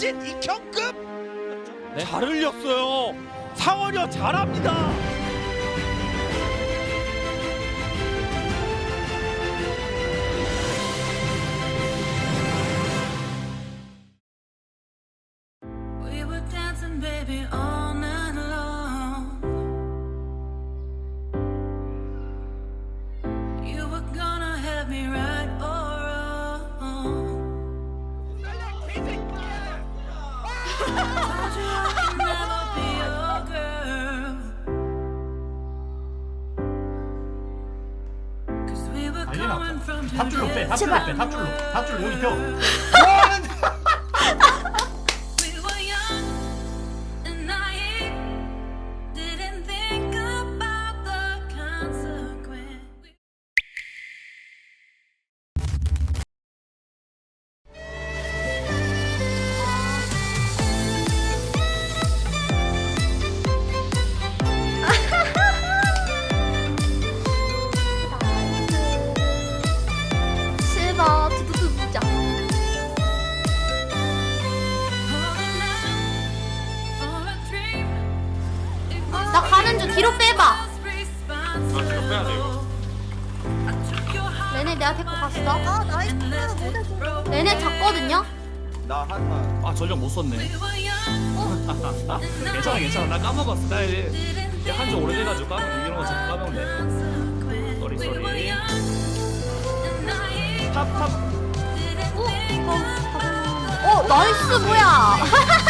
유진 이경급 네? 잘 흘렸어요. 상원이요 잘합니다. We were dancing, baby, all 난리 two 탑줄로 빼, different 빼, 탑줄로. 탑줄로 여기 펴. 나중 뒤로 빼봐 responsible. 빼야 돼, 이거. 레네 내가 데리고 갔어 아 나이스 and left it broken. 레네 잡거든요 나 한판 아 전력 못 썼네. 괜찮아 괜찮아 나 까먹었어. 나 이제 한지 오래돼가지고 까먹 이런 거 자꾸 까먹네. 쏘리, 쏘리. 탑 탑. didn't 어? think 이거 about the 어 나이스 뭐야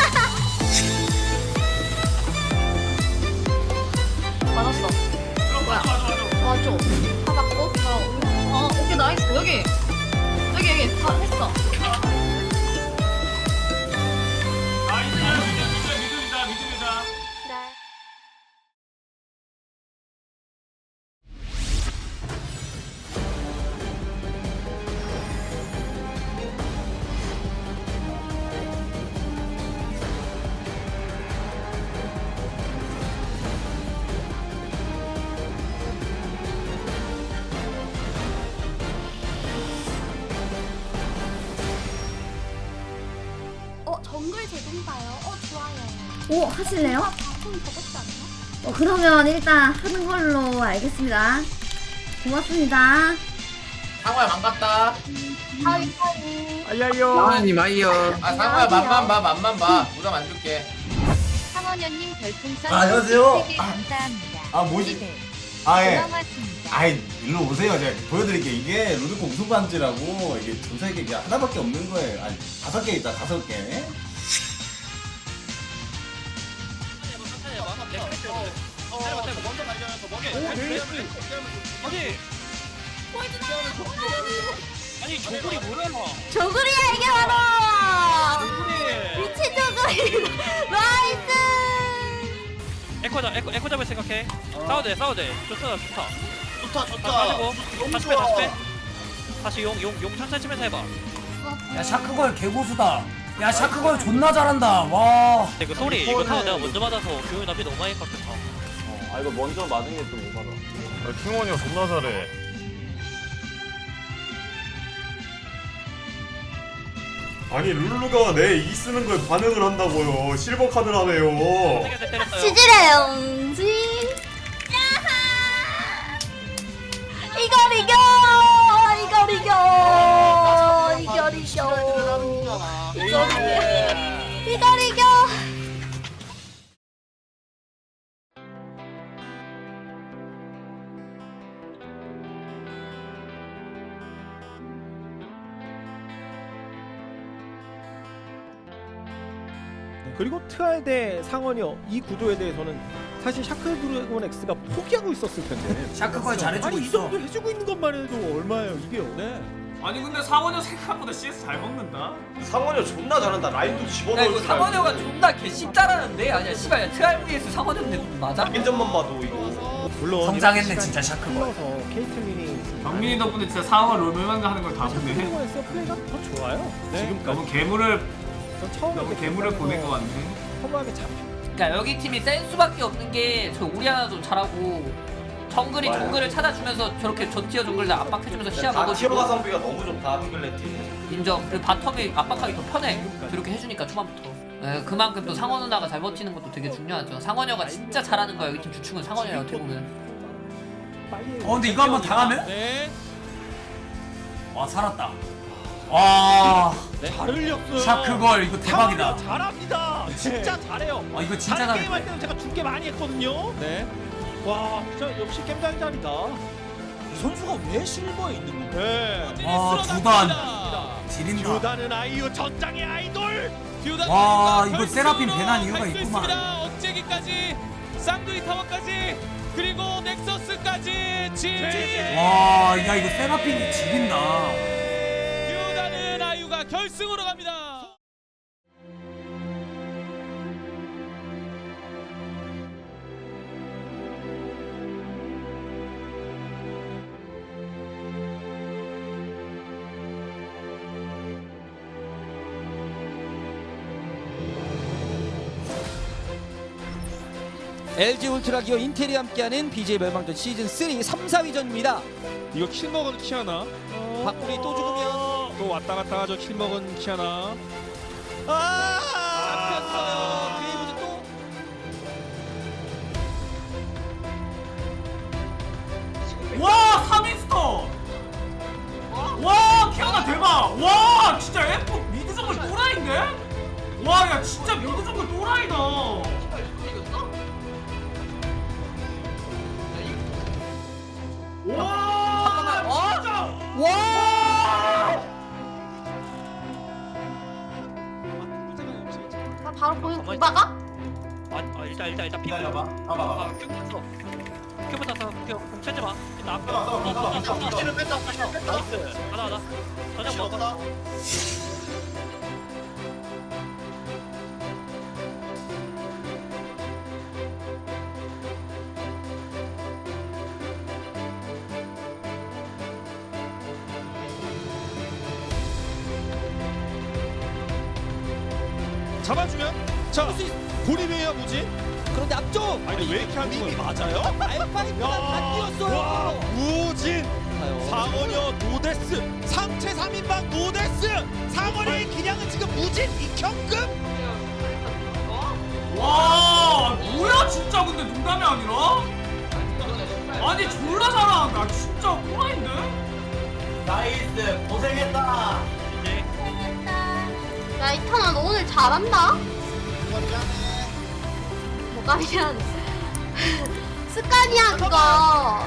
맞아 받았고 어 오케이 나이스. 여기 여기 여기. 다 했어 어 정글 제공가요? 어 좋아요 오 하실래요? 방송 적었지 않나? 어, 그러면 일단 하는 걸로 알겠습니다. 고맙습니다. 상호야 반갑다. 아이고 알려요. 상원님 아이요. 아 상호야 맛만 봐 맛만 봐. 부담 안 줄게. 상원현님 별풍선 아, 안녕하세요. 개 감사합니다 아 뭐지? 아 예. 아이 일로 오세요. 제가 보여드릴게요. 이게 루드코 우승 반지라고 이게 전 세계 이게 하나밖에 없는 거예요. 아니 다섯 개 있다 다섯 개. 아니 조골이 뭐야? 조구리야 이게 바로 조골이. 미친 조구리 나이스 에코 잡 에코 에코 잡을 생각해. 싸워도 돼 싸워도 돼. 좋다 좋다. 좋다 다 좋다. 빠지고 너무 다시 빼 좋아. 다시 빼. 다시 용용용 천천히 치면서 해봐. 야 샤크걸 개고수다. 야 샤크걸 존나 잘한다. 와. 근데 그 소리 이거 타워 내가 먼저 받아서 교육이 나비 너무 많이 깎였다. 아 이거 먼저 맞은 게 좀 오바다. 킹원이가 존나 잘해. 아니 룰루가 내 이 쓰는 거에 반응을 한다고요. 실버 카드라며요. 세게 때렸어요. 지질의 영지 그리고 트알 대 상원이요 이 구도에 대해서는 사실 샤크 드래곤 X가 포기하고 있었을 텐데 샤크걸 잘해주고 아니 이 있어. 정도 해주고 있는 것만 해도 얼마예요 이게요 네. 아니 근데 상원이 생각보다 CS 잘 먹는다. 상원이 존나 잘한다. 라인도 야 집어넣을 이거 줄 알고. 상원이가 존나 개씹잘하는데 아니야 씨발 vs 상원이인데 맞아? 인전만 봐도 이거. 물론 성장했네, 진짜 시간이. 흘러서 케이틀린이 경민이 덕분에 진짜 상원 롤mer만 하는 걸 다 보네. 샤크드래곤에서 플레이가 더 좋아요 지금까지 너무 괴물을 전 처음에 너무 괴물을 보낸 것 같네. 허무하게 잡혀 그러니까 여기 팀이 센 수밖에 없는 게 저 우리아나도 잘하고 정글이 맞아요. 정글을 찾아주면서 저렇게 저티어 정글들 압박해주면서 시야 다 티어 먹어주고 가성비가 너무 좋다 피글렛이 인정. 그리고 바텀이 압박하기 더 편해. 저렇게 해주니까 초반부터. 네, 그만큼 또 상원 누나가 잘 버티는 것도 되게 중요하죠. 상원여가 진짜 잘하는 거야. 여기 팀 주축은 상원이야 어떻게 보면. 어 근데 이거 한번 당하면? 네. 와 살았다 와잘 흘렸어요. 샤크걸 이거 대박이다 잘합니다. 진짜 잘해요. 아 이거 진짜 다른 잘해 게임 할 때는 제가 중계 많이 했거든요. 네. 와, 진짜 역시 겜장자리다. 이 선수가 왜 실버에 있는 거야? 네. 와 두단 지린다 듀다는 아이유 전장의 아이돌. 와 이거 세라핀 배난 이유가 있구만 억제기까지 쌍둥이 타워까지 그리고 넥서스까지 진. 와야 이거 세라핀이 지린다 결승으로 갑니다. LG 울트라 기어 인텔이 함께하는 BJ 멸망전 시즌 3 3, 4위전입니다. 이거 킬 먹은 키아나. 박군이 또 죽으면 또 왔다 갔다 하죠. 킬 먹은 키아나. 잡혔어요. 그레이브즈 또 와 3인스터 와 키아나 대박 와 진짜 F 미드 정글 또라이인데? 와 야 진짜 미드 정글 또라이다 바로 보이 보다가 아, 아 일단 일단 일단 비가. 기다려봐 봐봐 아, 큐 탔어. 큐 붙었어. 큐 공채지 마. 일단 앞에. 싸워, 싸워, 어, 싸워, 어, 싸워. 어, 뺐다, 뺐다, 뺐다. 나이스. 하나 하나. 저녁 먹어. 잡아주면 자 고립이에요 무지. 그런데 앞쪽 아니 왜 이렇게 하는 거예요? 맞아요? 알파이브가 다 뛰었어요. 와 무진 가요. 상원여 노데스 상체 3인방 노데스 상원의 기량은 지금 무진 이경급 와 뭐야 진짜 근데 농담이 아니라? 아니 졸라 잘한다 진짜 또라이인데? 나이스 고생했다 야 이탄아 너 오늘 잘한다 미안 습관이야 그거